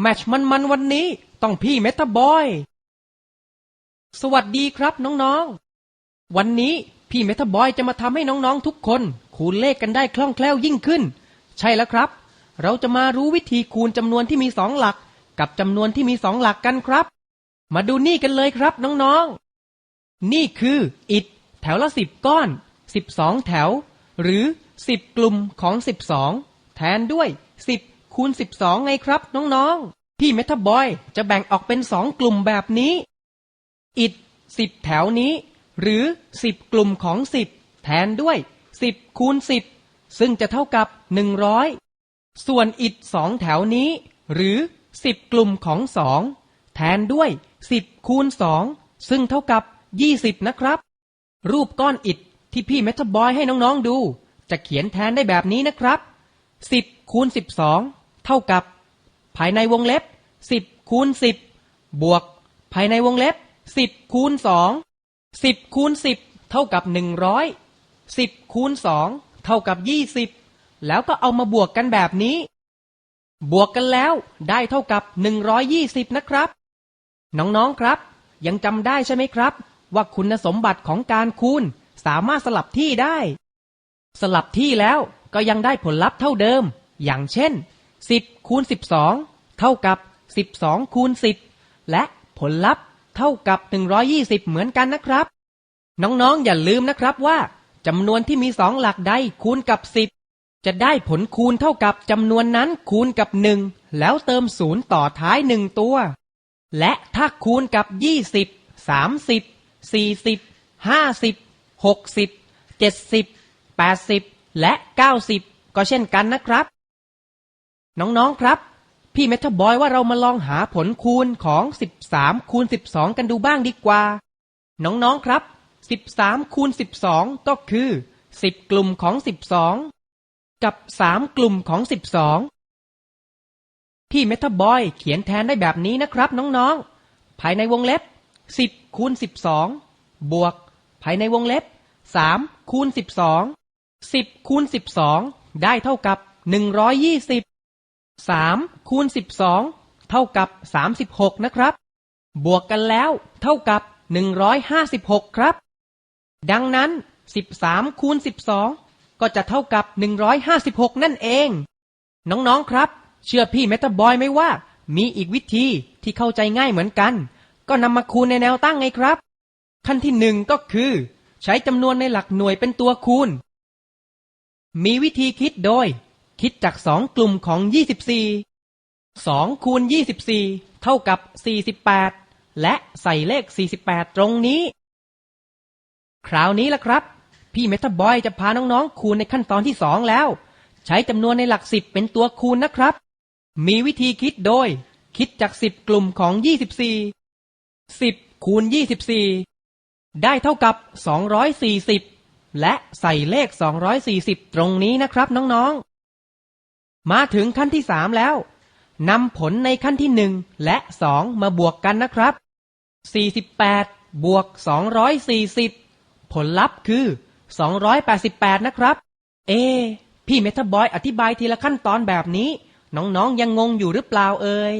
แมชมันมันวันนี้ต้องพี่เมตาบอย สวัสดีครับน้องๆ วันนี้พี่เมตาบอยจะมาทำให้น้องๆทุกคน คูณเลขกันได้คล่องแคล่วยิ่งขึ้น ใช่แล้วครับ เราจะมารู้วิธีคูณจำนวนที่มีสองหลัก กับจำนวนที่มีสองหลักกันครับ มาดูนี่กันเลยครับน้องๆ นี่คืออิฐแถวละสิบก้อนสิบสองแถว หรือสิบกลุ่มของสิบสองแทนด้วยสิบ คูณสิบสองไงครับน้องๆ พี่เมทบอยจะแบ่งออกเป็นสองกลุ่มแบบนี้ อิฐสิบแถวนี้ หรือสิบกลุ่มของสิบแทนด้วยสิบคูณสิบซึ่งจะเท่ากับหนึ่งร้อยส่วนอิฐสองแถวนี้ หรือสิบกลุ่มของสองแทนด้วยสิบคูณสองซึ่งเท่ากับยี่สิบนะครับ รูปก้อนอิฐที่พี่เมทบอยให้น้องๆดู จะเขียนแทนได้แบบนี้นะครับสิบคูณสิบสอง เท่ากับ ภายในวงเล็บสิบคูณสิบบวก ภายในวงเล็บสิบคูณสองสิบคูณสิบเท่ากับหนึ่งร้อยสิบคูณสองเท่ากับยี่สิบแล้วก็เอามาบวกกันแบบนี้ บวกกันแล้วได้เท่ากับหนึ่งร้อยยี่สิบนะครับ น้องๆครับ ยังจำได้ใช่ไหมครับ ว่าคุณสมบัติของการคูณสามารถสลับที่ได้ สลับที่แล้วก็ยังได้ผลลัพธ์เท่าเดิม อย่างเช่น 10คูณ12 เท่ากับ 12คูณ10 และผลลัพธ์เท่ากับ 120 เหมือนกันนะครับ น้องๆ อย่าลืมนะครับว่าจำนวนที่มีสองหลักใดคูณกับ 10 จะได้ผลคูณเท่ากับจำนวนนั้นคูณกับ 1 แล้วเติมศูนย์ต่อท้ายหนึ่งตัว และถ้าคูณกับ 20 30 40 50 60 70 80 และ 90 ก็เช่นกันนะครับ น้องๆครับ พี่เมทาบอยว่าเรามาลองหาผลคูณของ 13 คูณ 12 กันดูบ้างดีกว่า น้องๆครับ 13 คูณ 12 ก็คือ 10 กลุ่มของ 12 กับ 3 กลุ่มของ 12 พี่เมทาบอยเขียนแทนได้แบบนี้นะครับน้องๆ ภายในวงเล็บ 10 คูณ 12 บวก ภายในวงเล็บ 3 คูณ 12 10 คูณ 12 ได้เท่ากับ 120 3คูณ12เท่ากับ36นะครับ บวกกันแล้ว เท่ากับ156ครับ ดังนั้น13คูณ12ก็จะเท่ากับ156นั่นเอง น้องๆครับ เชื่อพี่เมตาบอยไหมว่า มีอีกวิธีที่เข้าใจง่ายเหมือนกัน ก็นำมาคูณในแนวตั้งไงครับ ขั้นที่หนึ่งก็คือ ใช้จำนวนในหลักหน่วยเป็นตัวคูณ มีวิธีคิดโดย คิดจากสองกลุ่มของ 24 2คูณ24 เท่ากับ 48 และใส่เลข 48 ตรงนี้ คราวนี้ละครับ พี่เมทาบอยจะพาน้องๆ คูณในขั้นตอนที่สองแล้ว ใช้จำนวนในหลักสิบเป็นตัวคูณนะครับ มีวิธีคิดโดย คิดจาก 10 กลุ่มของ 24 10 คูณ 24 ได้เท่ากับ 240และใส่เลข 240 ตรงนี้นะครับน้อง ๆ มาถึงขั้นที่3แล้วนำผลในขั้นที่1และ2มาบวกกันนะครับ 48 บวก 240 ผลลัพธ์คือ 288 นะครับ เอ พี่เมทาบอยอธิบายทีละขั้นตอนแบบนี้ น้องๆยังงงอยู่หรือเปล่าเอ่ย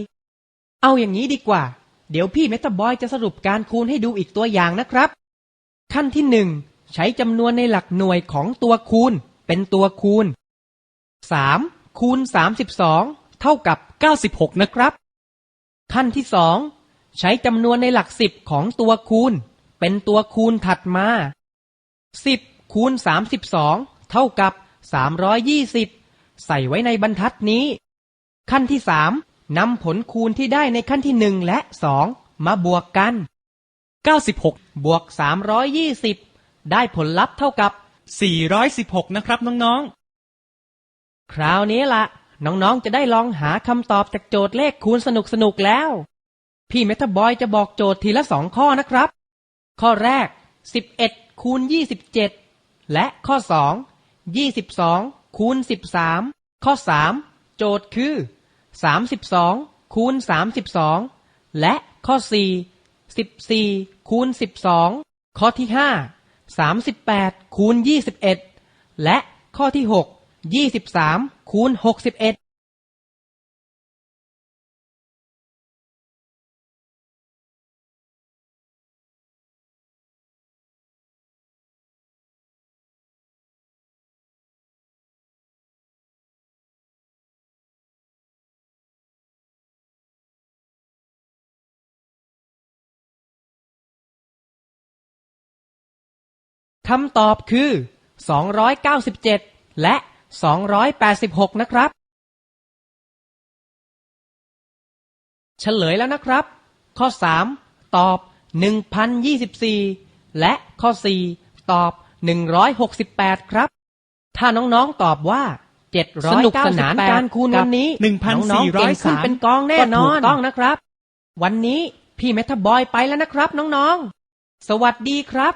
เอาอย่างนี้ดีกว่า เดี๋ยวพี่เมทาบอยจะสรุปการคูณให้ดูอีกตัวอย่างนะครับ ขั้นที่หนึ่งใช้จำนวนในหลักหน่วยของตัวคูณ เป็นตัวคูณ 3 คูณ 32 เท่ากับ 96 นะครับ ขั้นที่สองใช้จำนวนในหลักสิบของตัวคูณ เป็นตัวคูณถัดมา 10 คูณ 32 เท่ากับ 320 ใส่ไว้ในบรรทัดนี้ ขั้นที่สามนำผลคูณที่ได้ในขั้นที่หนึ่งและสองมาบวกกัน 96 บวก 320 ได้ผลลัพธ์เท่ากับ 416 นะครับน้อง คราวนี้ละน้องๆจะได้ลองหาคำตอบจากโจทย์เลขคูณสนุกๆแล้ว พี่เมทบอยจะบอกโจทย์ทีละสองข้อนะครับ ข้อแรก 11คูณ27 และข้อ 2 22คูณ13 ข้อ 3 โจทย์คือ 32คูณ32 และข้อ 4 14คูณ12 ข้อที่ 5 38คูณ21 และข้อที่ 6 ยี่สิบสามคูณหกสิบเอ็ดคำตอบคือ 297 และ 286 นะครับ เฉลยแล้วนะครับ ข้อ 3 ตอบ 1024 และข้อ 4 ตอบ 168 ครับ ถ้าน้องๆตอบว่า700สนุกสนานการคูณวันนี้กับน้องๆเก่งขึ้น1,403เป็นกองแน่นอนก็ถูกต้องนะครับ วันนี้พี่เมทาบอยไปแล้วนะครับ น้องๆ สวัสดีครับ